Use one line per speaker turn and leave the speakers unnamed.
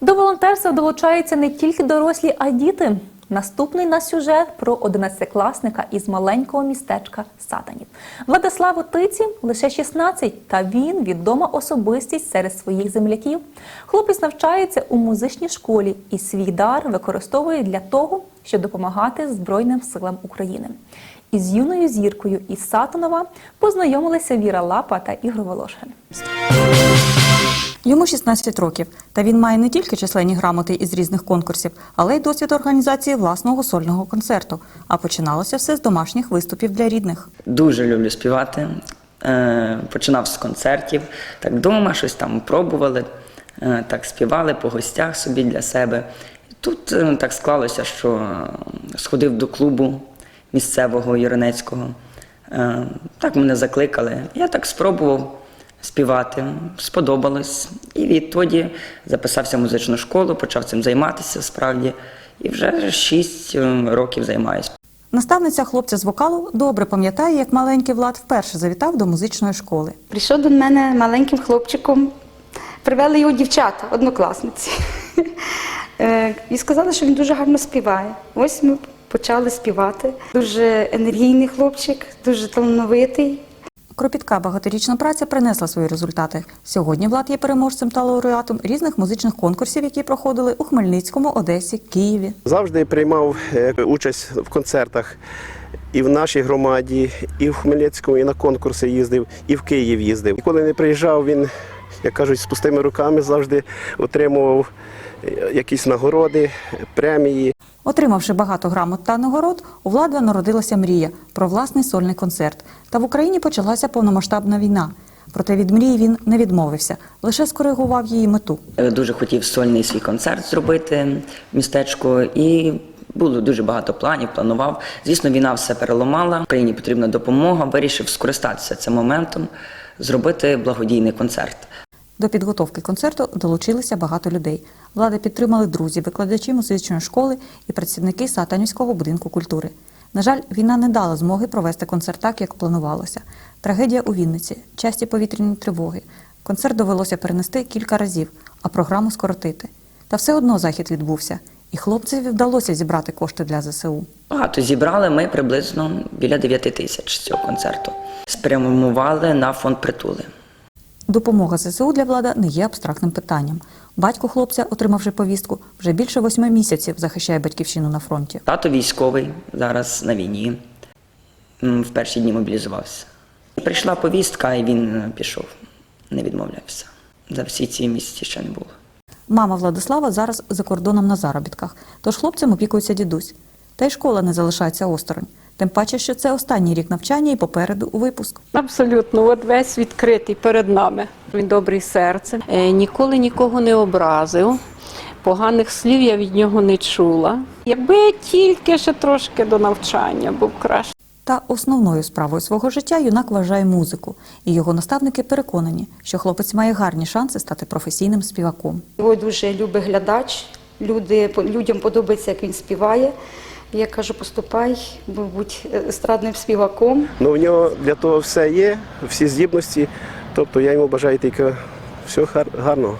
До волонтерства долучаються не тільки дорослі, а й діти. Наступний на сюжет про 11-класника із маленького містечка Сатанів. Владиславу Тиці лише 16, та він відома особистість серед своїх земляків. Хлопець навчається у музичній школі і свій дар використовує для того, щоб допомагати Збройним силам України. Із юною зіркою із Сатанова познайомилися Віра Лапа та Ігор Волошин.
Йому 16 років, та він має не тільки численні грамоти із різних конкурсів, але й досвід організації власного сольного концерту. А починалося все з домашніх виступів для рідних.
Дуже люблю співати. Е, Починав з концертів, так вдома щось там пробували, е, так співали по гостях собі для себе. Тут е, так склалося, що сходив до клубу місцевого Юринецького. Так мене закликали. Я так спробував співати, сподобалось. І відтоді записався в музичну школу, почав цим займатися справді. І вже 6 років займаюся.
Наставниця хлопця з вокалу добре пам'ятає, як маленький Влад вперше завітав до музичної школи.
Прийшов до мене маленьким хлопчиком, привели його дівчата, однокласниці. Е, І сказали, що він дуже гарно співає. Ось ми почали співати. Дуже енергійний хлопчик, дуже талановитий.
Кропітка багаторічна праця принесла свої результати. Сьогодні Влад є переможцем та лауреатом різних музичних конкурсів, які проходили у Хмельницькому, Одесі, Києві.
Завжди приймав е, участь в концертах і в нашій громаді, і в Хмельницькому, і на конкурси їздив, і в Київ їздив. І коли не приїжджав, він, як кажуть, з пустими руками завжди отримував якісь нагороди, премії.
Отримавши багато грамот та нагород, у Влада народилася мрія про власний сольний концерт. Та в Україні почалася повномасштабна війна. Проте від мрії він не відмовився, лише скоригував її мету.
Е, Дуже хотів сольний свій концерт зробити в містечку і було дуже багато планів, планував. Звісно, війна все переламала. Україні потрібна допомога. Вирішив скористатися цим моментом, зробити благодійний концерт.
До підготовки концерту долучилися багато людей. Влади підтримали друзі, викладачі музичної школи і працівники Сатанівського будинку культури. На жаль, війна не дала змоги провести концерт так, як планувалося. Трагедія у Вінниці, часті повітряні тривоги. Концерт довелося перенести кілька разів, а програму скоротити. Та все одно захід відбувся, і хлопцеві вдалося зібрати кошти для ЗСУ.
Багато зібрали ми приблизно біля 9 тисяч цього концерту. Спрямували на фонд притули.
Допомога ЗСУ для влада не є абстрактним питанням. Батько хлопця, отримавши повістку, вже більше восьми місяців захищає батьківщину на фронті.
Тато військовий зараз на війні. В перші дні мобілізувався. Прийшла повістка, і він е, пішов. Не відмовлявся. За всі ці місяці ще не було.
Мама Владислава зараз за кордоном на заробітках, тож хлопцем опікується дідусь. Та й школа не залишається осторонь. Тим паче, що це останній рік навчання і попереду у випуск.
Абсолютно, от весь відкритий перед нами. Він добрий серцем, е, ніколи нікого не образив. Поганих слів я від нього не чула. Якби тільки ще трошки до навчання був краще.
Та основною справою свого життя юнак вважає музику, і його наставники переконані, що хлопець має гарні шанси стати професійним співаком.
Його дуже любить глядач. Люди, людям подобається, як він співає. Я кажу, поступай, будь естрадним співаком.
Ну, в нього для того все є, всі здібності. Тобто я йому бажаю тільки всього гар- гарного.